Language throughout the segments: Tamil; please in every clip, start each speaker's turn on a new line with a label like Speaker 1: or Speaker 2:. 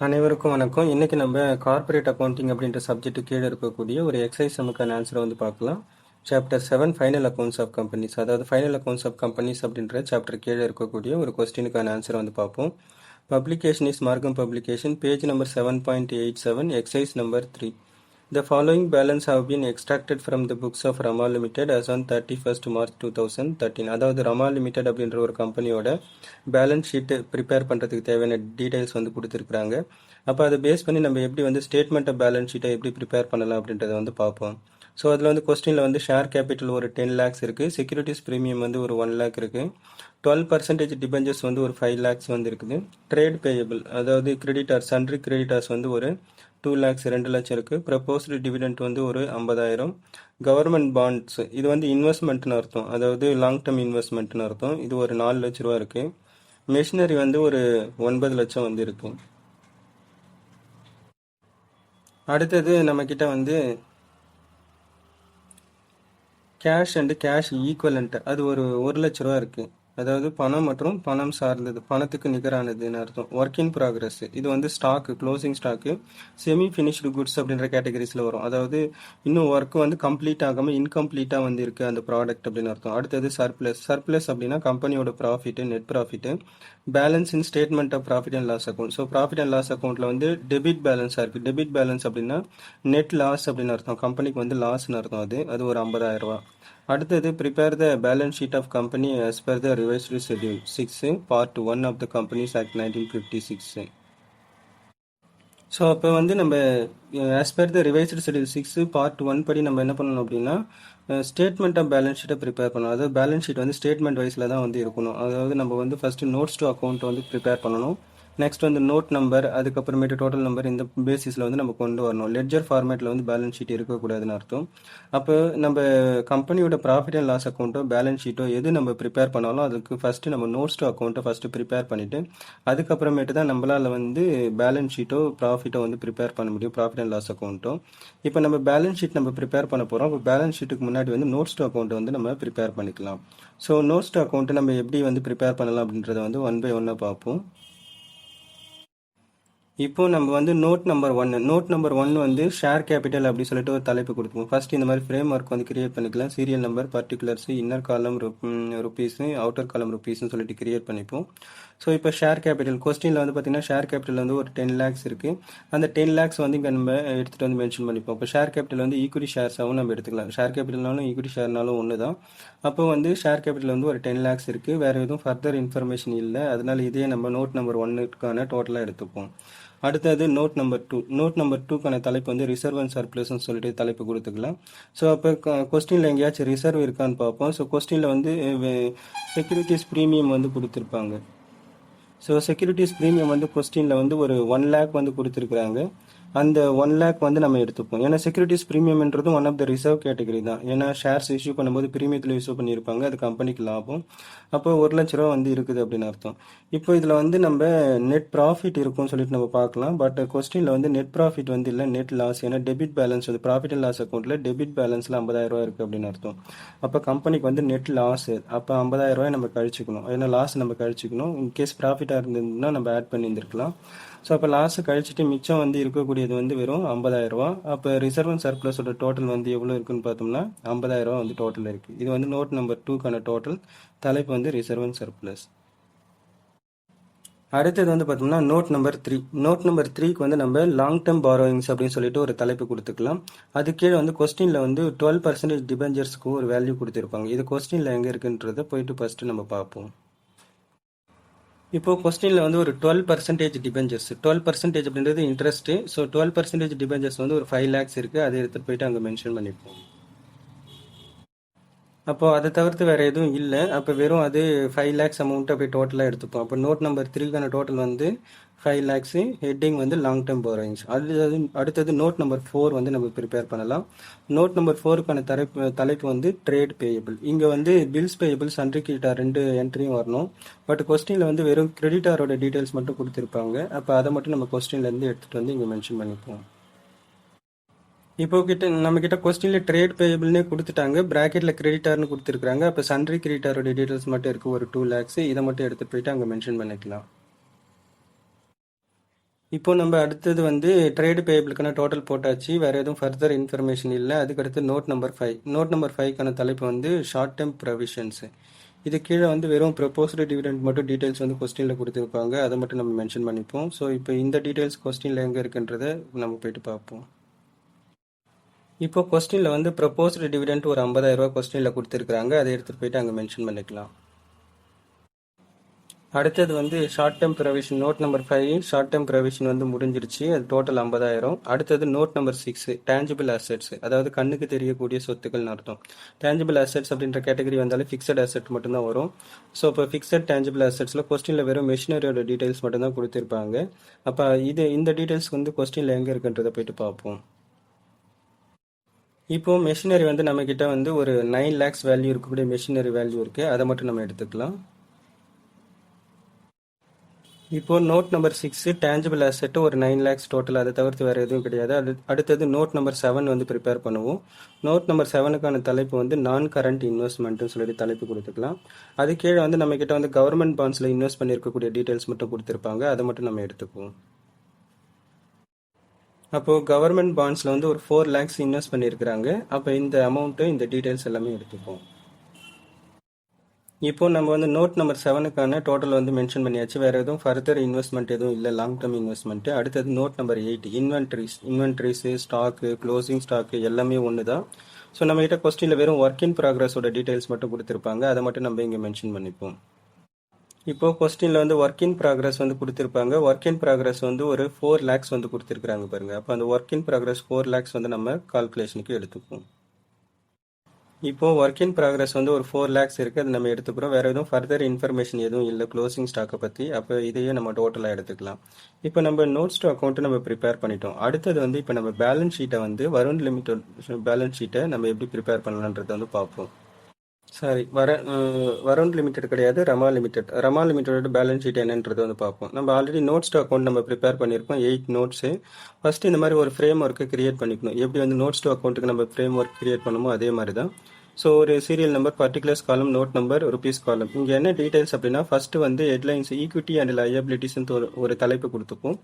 Speaker 1: அனைவருக்கும் வணக்கம். இன்னைக்கு நம்ம கார்ப்பரேட் அக்கௌண்டிங் அப்படின்ற சப்ஜெக்ட் கீழே இருக்கக்கூடிய ஒரு எக்ஸைஸ் நமக்கான ஆன்சரை வந்து பார்க்கலாம். Chapter seven final accounts of companies அதாவது ஃபைனல் அக்கௌண்ட்ஸ் ஆஃப் கம்பெனிஸ் அப்படின்ற சாப்டர் கீழே இருக்கக்கூடிய ஒரு கொஸ்டினுக்கான ஆன்சரை வந்து பார்ப்போம். Publication is Margham publication page number seven point eight seven exercise number three The following balance have been extracted from the books of Rama Limited as on 31st March 2013 அதாவது ரமா லிமிடெட் அப்படின்ற ஒரு கம்பெனியோட பேலன்ஸ் ஷீட்டு ப்ரிப்பேர் பண்ணுறதுக்கு தேவையான டீடைல்ஸ் வந்து கொடுத்துருக்குறாங்க. அப்போ அதை பேஸ் பண்ணி நம்ம எப்படி வந்து ஸ்டேட்மெண்ட் ஆஃப் பேலன்ஸ் ஷீட்டை எப்படி ப்ரிப்பேர் பண்ணலாம் அப்படின்றத வந்து பார்ப்போம். ஸோ அதில் வந்து கொஸ்டினில் வந்து ஷேர் கேபிட்டல் ஒரு டென் லேக்ஸ் இருக்குது செக்யூரிட்டிஸ் ப்ரீமியம் வந்து ஒரு ஒன் லேக் இருக்குது டுவெல் பர்சன்டேஜ் டிபெஞ்சர்ஸ் வந்து ஒரு ஃபைவ் லேக்ஸ் வந்து இருக்குது. ட்ரேட் பேயபிள் அதாவது கிரெடிட்டார் சன்ட்ரி கிரெடிட்டார்ஸ் வந்து ஒரு டூ லேக்ஸ் ரெண்டு லட்சம் இருக்குது ப்ரப்போஸ்டு டிவிடெண்ட் வந்து ஒரு ஐம்பதாயிரம். கவர்மெண்ட் பாண்ட்ஸ் இது வந்து இன்வெஸ்ட்மெண்ட்னு அர்த்தம். அதாவது லாங் டேர்ம் இன்வெஸ்ட்மெண்ட்னு அர்த்தம். இது ஒரு நாலு லட்ச ரூபா இருக்குது மிஷினரி வந்து ஒரு ஒன்பது லட்சம் வந்து இருக்கு அடுத்தது நம்மக்கிட்ட வந்து கேஷ் அண்டு கேஷ் ஈக்குவலண்ட் அது ஒரு ஒரு லட்ச ரூபா இருக்குது அதாவது பணம் மற்றும் பணம் சார்ந்தது பணத்துக்கு நிகரானதுன்னு அர்த்தம். ஒர்க் இன் ப்ராக்ரஸ் இது வந்து stock closing stock semi finished goods அப்படின்ற கேட்டகரிஸில் வரும். அதாவது இன்னும் ஒர்க் வந்து கம்ப்ளீட் ஆகாமல் இன்கம்ப்ளீட்டாக வந்து இருக்குது அந்த ப்ராடக்ட் அப்படின்னு அர்த்தம். அடுத்தது சர்ப்ளஸ் சர்ப்ளஸ் அப்படின்னா கம்பெனியோட profit net profit balance in statement of profit and loss account so profit and loss அக்கௌண்ட்டில் வந்து டெபிட் பேலன்ஸாக இருக்குது டெபிட் பேலன்ஸ் அப்படின்னா நெட் லாஸ் அப்படின்னு அர்த்தம். கம்பெனிக்கு வந்து லாஸ்னு அர்த்தம் அது. அது ஒரு ஐம்பதாயிரம் ரூபா அடுத்தது prepare the balance sheet of company as per the Uh, revised schedule six part one of the companies act nineteen six so அப்போ வந்து நம்ம as per the revised schedule six part one படி நம்ம என்ன பண்ணணும் அப்படின்னா ஸ்டேட்மெண்ட் ஆஃப் பேலன்ஸ் ஷீட்டை ப்ரிப்பேர் பண்ணணும். அதாவது பேலன்ஸ் ஷீட் வந்து ஸ்டேட்மெண்ட் வைஸில் தான் வந்து இருக்கணும். அதாவது நம்ம வந்து ஃபஸ்ட்டு நோட்ஸ் டு அக்கௌண்ட் வந்து ப்ரிப்பேர் பண்ணணும். நெக்ஸ்ட் வந்து நோட் நம்பர் அதுக்கப்புறமேட்டு டோட்டல் நம்பர் இந்த பேசிஸில் வந்து நம்ம கொண்டு வரணும். லெட்ஜர் ஃபார்மேட்டில் வந்து பேலன்ஸ் ஷீட் இருக்கக்கூடாதுன்னு அர்த்தம். அப்போ நம்ம கம்பெனியோட ப்ராஃபிட் அண்ட் லாஸ் அக்கௌண்ட்டோ பேலன்ஸ் ஷீட்டோ எது நம்ம ப்ரிப்பேர் பண்ணாலும் அதுக்கு ஃபஸ்ட்டு நம்ம நோட்ஸ் டு அக்கௌண்ட்டை ஃபஸ்ட்டு ப்ரிப்பேர் பண்ணிவிட்டு அதுக்கப்புறமேட்டு தான் நம்மளால் வந்து பேலன்ஸ் ஷீட்டோ ப்ராஃபிட்டோ வந்து ப்ரிப்பேர் பண்ண முடியும் ப்ராஃபிட் அண்ட் லாஸ் அக்கௌண்ட்டோ இப்போ நம்ம பேலன்ஸ் ஷீட் நம்ம ப்ரிப்பேர் பண்ண போகிறோம் அப்போ பேலன்ஸ் ஷீட்டுக்கு முன்னாடி வந்து நோட்ஸ் டு அக்கௌண்ட் வந்து நம்ம ப்ரிப்பேர் பண்ணிக்கலாம். ஸோ நோட்ஸ் டு அக்கௌண்ட்டை நம்ம எப்படி வந்து ப்ரிப்பேர் பண்ணலாம் அப்படின்றத வந்து ஒன் பை ஒன்னாக பார்ப்போம். இப்போ நம்ம வந்து நோட் நம்பர் ஒன்னு நோட் நம்பர் ஒன் வந்து ஷேர் கேபிட்டல் அப்படி சொல்லிட்டு ஒரு தலைப்பு கொடுத்துருவோம் ஃபர்ஸ்ட் இந்த மாதிரி ஃப்ரேம் ஒர்க் வந்து கிரியேட் பண்ணிக்கலாம். Serial number particulars inner column rupees outer column ருபீஸ்னு சொல்லிட்டு கிரியேட் பண்ணிப்போம். ஸோ இப்போ ஷேர் கேபிட்டல் கொஸ்டினில் வந்து பார்த்தீங்கன்னா ஷேர் கேபிட்டல் வந்து ஒரு டென் லேக்ஸ் இருக்குது அந்த டென் லேக்ஸ் வந்து இங்கே நம்ம எடுத்துகிட்டு வந்து மென்ஷன் பண்ணிப்போம். இப்போ ஷேர் கேபிட்டல் வந்து ஈக்குவிட்டி ஷேர்ஸாகவும் நம்ம எடுத்துக்கலாம். ஷேர் கேபிட்டல்னாலும் ஈக்குவிட்டி ஷேர்னாலும் ஒன்று தான் அப்போ வந்து ஷேர் கேபிட்டல் வந்து ஒரு டென் லேக்ஸ் இருக்குது வேறு எதுவும் ஃபர்தர் இன்ஃபர்மேஷன் இல்லை. அதனால் இதே நம்ம நோட் நம்பர் ஒன்னுக்கான டோட்டலாக எடுத்துப்போம். அடுத்தது note number two note number டூக்கான தலைப்பு வந்து ரிசர்வ் அண்ட் சர்ப்ளஸ்னு சொல்லிட்டு தலைப்பு கொடுத்துக்கலாம். ஸோ அப்போ கொஸ்டினில் எங்கேயாச்சும் ரிசர்வ் இருக்கான்னு பார்ப்போம். ஸோ கொஸ்டினில் வந்து eh, செக்யூரிட்டிஸ் ப்ரீமியம் வந்து கொடுத்துருப்பாங்க. ஸோ செக்யூரிட்டிஸ் ப்ரீமியம் வந்து கொஸ்டினில் வந்து ஒரு ஒன் லேக் வந்து கொடுத்துருக்குறாங்க. அந்த ஒன் லேக் வந்து நம்ம எடுத்துப்போம். ஏன்னா securities ப்ரீமியம்ன்றது one of the reserve category தான். ஏன்னா ஷேர்ஸ் இஷ்யூ பண்ணும்போது ப்ரீமியத்தில் இஷ்யூ பண்ணியிருப்பாங்க. அது கம்பெனிக்கு லாபம். அப்போ ஒரு லட்ச ரூபா வந்து இருக்குது அப்படின்னு அர்த்தம். இப்போ இதில் வந்து நம்ம நெட் ப்ராஃபிட் இருக்கும்னு சொல்லிட்டு நம்ம பார்க்கலாம். பட் கொஸ்டினில் வந்து நெட் ப்ராஃபிட் வந்து இல்லை நெட் லாஸ் ஏன்னா டெபிட் பேலன்ஸ் வந்து ப்ராஃபிட் அண்ட் லாஸ் அக்கௌண்ட்டில் டெபிட் பேலன்ஸில் ஐம்பதாயிரம் ரூபா இருக்குது அப்படின்னு அர்த்தம். அப்போ கம்பெனிக்கு வந்து நெட் லாஸ் அப்போ ஐம்பதாயிரம் ரூபாய் நம்ம கழிச்சிக்கணும். ஏன்னா லாஸ் நம்ம கழிச்சிக்கணும். இன்கேஸ் ப்ராஃபிட்டாக இருந்ததுன்னா நம்ம ஆட் பண்ணியிருந்திருக்கலாம். ஸோ அப்போ லாஸ்ட்டு கழிச்சிட்டு மிச்சம் வந்து இருக்கக்கூடியது வந்து வெறும் ஐம்பதாயிரம் ரூபா அப்போ ரிசர்வ் சர்ப்ளஸோட டோட்டல் வந்து எவ்வளோ இருக்குன்னு பார்த்தோம்னா ஐம்பதாயிரம் ரூபா வந்து டோட்டல் இருக்குது இது வந்து நோட் நம்பர் டூக்கான டோட்டல் தலைப்பு வந்து ரிசர்வ் சர்ப்ளஸ் அடுத்தது வந்து பார்த்தோம்னா note number three note number த்ரீக்கு வந்து நம்ம லாங் டேர்ம் பாரோயிங்ஸ் அப்படின்னு சொல்லிட்டு ஒரு தலைப்பு கொடுத்துக்கலாம். அது கீழே வந்து கொஸ்டினில் வந்து டுவெல் பர்சன்டேஜ் டிபெஞ்சர்ஸ்க்கு ஒரு வேல்யூ கொடுத்துருப்பாங்க. இது கொஸ்டினில் எங்கே இருக்குன்றதை போயிட்டு ஃபஸ்ட்டு நம்ம பார்ப்போம். இப்போ கொஸ்டினில் வந்து ஒரு twelve percentage debentures twelve percentage அப்படின்றது interest so twelve percentage debentures வந்து ஒரு ஃபைவ் லேக்ஸ் இருக்குது அதை எடுத்துட்டு போயிட்டு அங்கே மென்ஷன் பண்ணிப்போம். அப்போ அதை தவிர்த்து வேறு எதுவும் இல்லை. அப்போ வெறும் அது ஃபைவ் லேக்ஸ் அமௌண்ட்டை அப்படி டோட்டலாக எடுத்துப்போம். அப்போ நோட் நம்பர் த்ரீக்கான டோட்டல் வந்து ஃபைவ் லேக்ஸு ஹெட்டிங் வந்து லாங் டேர்ம் போரோயிங்ஸ் அடுத்தது அடுத்தது நோட் நம்பர் ஃபோர் வந்து நம்ம ப்ரிப்பேர் பண்ணலாம். நோட் நம்பர் ஃபோருக்கான தலைப்பு தலைப்பு வந்து ட்ரேட் பேயபிள் இங்கே வந்து பில்ஸ் பேயபிள் சன்ட்ரி கிரெடிட்டார் ரெண்டு என்ட்ரியும் வரணும். பட் கொஸ்டினில் வந்து வெறும் கிரெடிட்டாரோட டீட்டெயில்ஸ் மட்டும் கொடுத்துருப்பாங்க. அப்போ அதை மட்டும் நம்ம கொஸ்டின்லேருந்து எடுத்துகிட்டு வந்து இங்கே மென்ஷன் பண்ணிப்போம். இப்போ கிட்ட நம்ம கிட்ட கொஸ்டின்ல ட்ரேட் பேபிள்னே கொடுத்துட்டாங்க. பிராக்கெட்ல கிரெடிட்டார்னு கொடுத்துருக்காங்க அப்போ சன்ரி கிரெடிட்டாரோட டீடைல்ஸ் மட்டும் இருக்கு. ஒரு டூ லேக்ஸ் இதை மட்டும் எடுத்துட்டு போயிட்டு அங்கே மென்ஷன் பண்ணிக்கலாம். இப்போ நம்ம அடுத்தது வந்து ட்ரேடு பேபிளுக்கான டோட்டல் போட்டாச்சு. வேற எதுவும் ஃபர்தர் இன்ஃபர்மேஷன் இல்லை. அதுக்கடுத்து note number five note number ஃபைவ்க்கான தலைப்பு வந்து ஷார்ட் டேர்ம் ப்ரொவிஷன்ஸ் இது கீழே வந்து வெறும் ப்ரொபோஸ்டு டிவிடெண்ட் மட்டும் டீட்டெயில்ஸ் வந்து கொஸ்டினில் கொடுத்துருப்பாங்க. அதை மட்டும் நம்ம மென்ஷன் பண்ணிப்போம். ஸோ இப்போ இந்த டீட்டெயில்ஸ் கொஸ்டினில் எங்கே இருக்குன்றதை நம்ம போயிட்டு பார்ப்போம். இப்போ கொஸ்டினில் வந்து ப்ரப்போஸ்டு டிவிடெண்ட் ஒரு ஐம்பதாயிரம் ரூபா கொஸ்டினில் கொடுத்துருக்குறாங்க. அதை எடுத்துகிட்டு போயிட்டு அங்கே மென்ஷன் பண்ணிக்கலாம். அடுத்தது வந்து short term provision note number five short term provision வந்து முடிஞ்சிருச்சு. அது டோட்டல் ஐம்பதாயிரம். அடுத்தது note number six tangible assets அதாவது கண்ணுக்கு தெரியக்கூடிய சொத்துக்கள்னு அர்த்தம். டேஞ்சபிள் அசெட்ஸ் அப்படின்ற கேட்டகரி வந்தாலே ஃபிக்ஸட் அசெட் மட்டும்தான் வரும். ஸோ இப்போ ஃபிக்ஸட் டேஞ்சபிள் அசெட்ஸில் கொஸ்டினில் வெறும் மெஷினரியோட டீட்டெயில்ஸ் மட்டும்தான் கொடுத்துருப்பாங்க. அப்போ இது இந்த டீட்டெயில்ஸ் வந்து கொஸ்டினில் எங்கே இருக்குன்றதை போயிட்டு பார்ப்போம். இப்போ மெஷினரி வந்து நம்ம கிட்ட வந்து ஒரு நைன் லேக்ஸ் வேல்யூ இருக்கக்கூடிய மெஷினரி வேல்யூ இருக்கு. அதை மட்டும் நம்ம எடுத்துக்கலாம். இப்போ note number six tangible asset ஒரு நைன் லேக்ஸ் டோட்டல் அதை தவிர்த்து வேறு எதுவும் கிடையாது. அது அடுத்தது நோட் நம்பர் செவன் வந்து ப்ரிப்பேர் பண்ணுவோம். நோட் நம்பர் செவனுக்கான தலைப்பு வந்து நான் கரண்ட் இன்வெஸ்ட்மெண்ட்னு சொல்லிட்டு தலைப்பு கொடுத்துக்கலாம். அது கீழே வந்து நம்ம கிட்ட வந்து கவர்மெண்ட் பாண்ட்ஸில் இன்வெஸ்ட் பண்ணியிருக்கக்கூடிய டீட்டெயில்ஸ் மட்டும் கொடுத்துருப்பாங்க. அதை மட்டும் நம்ம எடுத்துக்குவோம். அப்போது கவர்மெண்ட் பாண்ட்ஸில் வந்து ஒரு ஃபோர் லேக்ஸ் இன்வெஸ்ட் பண்ணியிருக்கிறாங்க. அப்போ இந்த அமௌண்ட்டு இந்த டீட்டெயில்ஸ் எல்லாமே எடுத்துப்போம். இப்போ நம்ம வந்து நோட் நம்பர் செவனுக்கான டோட்டல் வந்து மென்ஷன் பண்ணியாச்சு. வேறு எதுவும் ஃபர்தர் இன்வெஸ்ட்மெண்ட் எதுவும் இல்லை. லாங் டேர்ம் இன்வெஸ்ட்மெண்ட் அடுத்தது note number eight inventories inventories stock closing stock எல்லாமே ஒன்று தான் ஸோ நம்ம கிட்ட கொஸ்டினில் வெறும் ஒர்க் இன் ப்ராக்ரஸோட டீட்டெயில்ஸ் மட்டும் கொடுத்துருப்பாங்க. அதை மட்டும் நம்ம இங்கே மென்ஷன் பண்ணிப்போம். இப்போ கொஸ்டினில் வந்து ஒர்க் இன் ப்ராக்ரஸ் வந்து கொடுத்துருப்பாங்க. ஒர்க் இன் ப்ராக்ரஸ் வந்து ஒரு ஃபோர் லேக்ஸ் வந்து கொடுத்துருக்காங்க பாருங்க. அப்போ அந்த work in progress four lakhs வந்து நம்ம கால்குலேஷனுக்கு எடுத்துப்போம். இப்போ ஒர்க் இன் ப்ராக்ரஸ் வந்து ஒரு ஃபோர் லேக்ஸ் இருக்கு. அது நம்ம எடுத்துக்கிறோம். வேற எதுவும் ஃபர்தர் இன்ஃபர்மேஷன் எதுவும் இல்லை. க்ளோசிங் ஸ்டாக்கை பற்றி அப்போ இதையே நம்ம டோட்டலாக எடுத்துக்கலாம். இப்போ நம்ம நோட்ஸ் டு அக்கௌண்ட்டு நம்ம ப்ரிப்பேர் பண்ணிட்டோம். அடுத்தது வந்து இப்போ நம்ம பேலன்ஸ் ஷீட்டை வந்து வருண் லிமிடெட் பேலன்ஸ் ஷீட்டை நம்ம எப்படி ப்ரிப்பேர் பண்ணலான்றதை வந்து பார்ப்போம். சாரி வர அஹ், வருண் லிமிடெட் கிடையாது ரமா லிமிடெட் ரமா லிமிடெடோட பேலன்ஸ் ஷீட் என்னன்றது வந்து பார்ப்போம். நம்ம ஆல்ரெடி நோட்ஸ் டு அக்கௌண்ட் நம்ம ப்ரிப்பேர் பண்ணியிருக்கோம் எயிட் நோட்ஸு ஃபர்ஸ்ட் இந்த மாதிரி ஒரு ஃப்ரேம் ஒர்க்கை கிரியேட் பண்ணிக்கணும். எப்படி வந்து நோட்ஸ் டு அக்கௌண்ட்டுக்கு நம்ம ஃப்ரேம் ஒர்க் கிரியேட் பண்ணுமோ அதே மாதிரி தான். ஸோ ஒரு serial number particulars column note number rupees column இங்கே என்ன டீடைல்ஸ் அப்படின்னா ஃபர்ஸ்ட் வந்து ஹெட்லைன்ஸ் ஈக்விட்டி அண்ட் லயபிலிட்டிஸ் ஒரு ஒரு தலைப்பு கொடுத்துப்போம்.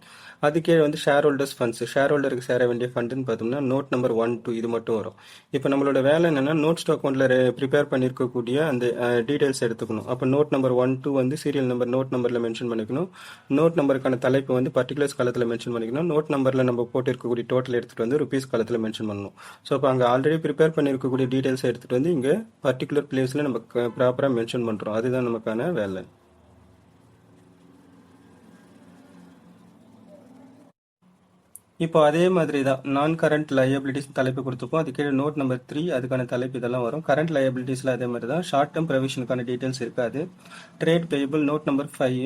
Speaker 1: அதுக்கே வந்து ஷேர் ஹோல்டர்ஸ் ஃபண்ட்ஸ் ஷேர் ஹோல்டருக்கு சேர வேண்டிய ஃபண்டுன்னு பார்த்தோம்னா நோட் நம்பர் ஒன் டூ இது மட்டும் வரும். இப்போ நம்மளோட வேலை என்னன்னா நோட் ஸ்டாக் அக்கௌண்ட்ல ப்ரிப்பேர் பண்ணியிருக்கக்கூடிய அந்த டீடைல்ஸ் எடுத்துக்கணும். அப்போ நோட் நம்பர் ஒன் டூ வந்து சீரியல் நம்பர் நோட் நம்பர்ல மென்ஷன் பண்ணிக்கணும். நோட் நம்பருக்கான தலைப்பு வந்து பர்டிகுலர்ஸ் காலத்தில் மென்ஷன் பண்ணிக்கணும். நோட் நம்பர்ல நம்ம போட்டிருக்கக்கூடிய டோட்டல் எடுத்துட்டு வந்து ருபீஸ் காலத்தில் மென்ஷன் பண்ணணும். ஸோ அப்போ அங்கே ஆல்ரெடி ப்ரிப்பேர் பண்ணியிருக்கக்கூடிய டீடைல்ஸ் எடுத்துட்டு வந்து இங்கே பர்டிகுலர் பிளேஸில் நம்ம ப்ராப்பராக மென்ஷன் பண்ணுறோம் அதுதான் நமக்கான வேலை. இப்போ அதே மாதிரி தான் நான் கரண்ட் லயபிலிட்டிஸ் தலைப்பு கொடுத்துப்போம் அது கீழே நோட் நம்பர் த்ரீ அதுக்கான தலைப்பு இதெல்லாம் வரும். கரண்ட் லயபிலிட்டிஸில் அதே மாதிரி தான் ஷார்ட் டேர்ம் ப்ரொவிஷனுக்கான டீட்டெயில்ஸ் இருக்காது. Trade payable note number five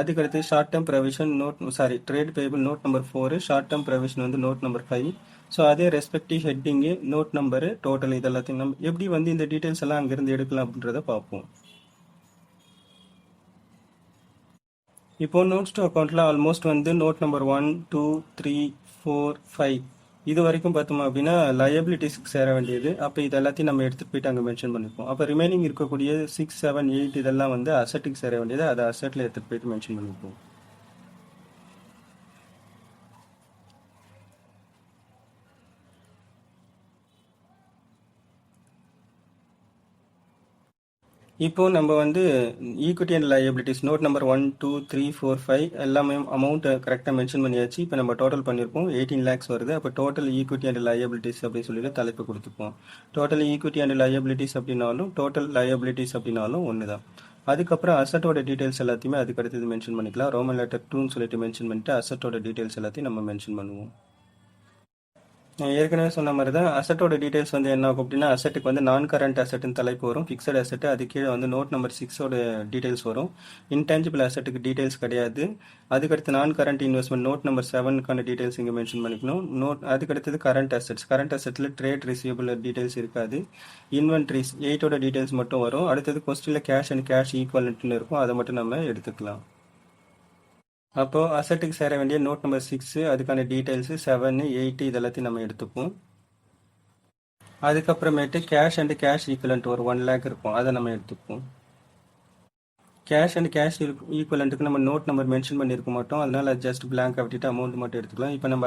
Speaker 1: அதுக்கடுத்து short term provision note sorry trade payable note number four short term provision வந்து நோட் நம்பர் ஃபைவ் ஸோ அதே respective heading note number total இது எல்லாத்தையும் நம்ம எப்படி வந்து இந்த டீட்டெயில்ஸ் எல்லாம் அங்கேருந்து எடுக்கலாம் அப்படின்றத பார்ப்போம். இப்போ நோட்ஸ் டு அக்கௌண்ட்டில் ஆல்மோஸ்ட் வந்து note number one two three four five இது வரைக்கும் பார்த்தோம் அப்படின்னா லயபிலிட்டிஸ்க்கு சேர வேண்டியது. அப்போ இது எல்லாத்தையும் நம்ம எடுத்துகிட்டு போயிட்டு அங்கே மென்ஷன் பண்ணிப்போம். அப்போ ரிமைனிங் இருக்கக்கூடிய சிக்ஸ் செவன் எயிட் இதெல்லாம் வந்து அசட்டுக்கு சேர வேண்டியது. அதை அசட்டில் எடுத்துகிட்டு போயிட்டு மென்ஷன் பண்ணிப்போம். இப்போ நம்ம வந்து equity and liabilities note number one two three four five எல்லாமே அமௌண்ட் கரெக்டாக மென்ஷன் பண்ணியாச்சு. இப்போ நம்ம டோட்டல் பண்ணியிருப்போம். எயிட்டீன் லேக்ஸ் வருது. அப்போ டோட்டல் ஈக்விட்டி அண்ட் லயபிலிட்டிஸ் அப்படின்னு சொல்லிட்டு தலைப்பு கொடுத்துப்போம். டோட்டல் ஈக்விட்டி அண்ட் லயபிலிட்டிஸ் அப்படின்னாலும் டோட்டல் லயபிலிட்டிஸ் அப்படின்னாலும் ஒன்று தான் அதுக்கப்புறம் அசட்டோட டீடைல்ஸ் எல்லாத்தையுமே அதுக்கு அடுத்தது மென்ஷன் பண்ணிக்கலாம் ரோமன் லெட்டர் டூன்னு சொல்லிட்டு மென்ஷன் பண்ணிட்டு அசட்டோட டீடைல்ஸ் எல்லாத்தையும் நம்ம மென்ஷன் பண்ணுவோம். ஏற்கனவே சொன்ன மாதிரி தான் அசட்டோட டீடைல்ஸ் வந்து என்ன ஆகும் அப்படின்னா அசட்டுக்கு வந்து நான் கரண்ட் அசெட்டுன்னு தலைப்பு வரும். ஃபிக்ஸட் அசட்டு அது கீழே வந்து நோட் நம்பர் சிக்ஸோட டீடைல்ஸ் வரும். இன்டான்ஜிபிள் அசட்டுக்கு டீடைல்ஸ் கிடையாது. அதுக்கடுத்து நான் கரண்ட் இன்வெஸ்ட்மெண்ட் நோட் நம்பர் செவனுக்கான டீடைல்ஸ் இங்கே மென்ஷன் பண்ணிக்கணும். நோட் அதுக்கடுத்தது கரண்ட் அசட்ஸ் கரண்ட் அசட்டில் ட்ரேட் ரிசீவபிள் டீடைல்ஸ் இருக்காது. இன்வென்ட்ரிஸ் எயிட்டோட டீடைல்ஸ் மட்டும் வரும். அடுத்தது கொஸ்டினில் கேஷ் அண்ட் கேஷ் ஈக்குவலன்ட்னு இருக்கும். அதை மட்டும் நம்ம எடுத்துக்கலாம். அப்போ அசட்டுக்கு சேர வேண்டிய நோட் நம்பர் சிக்ஸ் அதுக்கான டீடைல்ஸ் செவன் எயிட் இது எல்லாத்தையும் நம்ம எடுத்துப்போம். அதுக்கப்புறமேட்டு கேஷ் அண்ட் கேஷ் ஈக்குவலண்ட் ஒரு ஒன் லேக் இருக்கும். அதை நம்ம எடுத்துப்போம். கேஷ் அண்ட் கேஷ் ஈக்குவலண்ட்டுக்கு நம்ம நோட் நம்பர் மென்ஷன் பண்ணியிருக்க மாட்டோம். அதனால ஜஸ்ட் பிளாங்க் விட்டுட்டு அமௌண்ட் மட்டும் எடுத்துக்கலாம். இப்போ நம்ம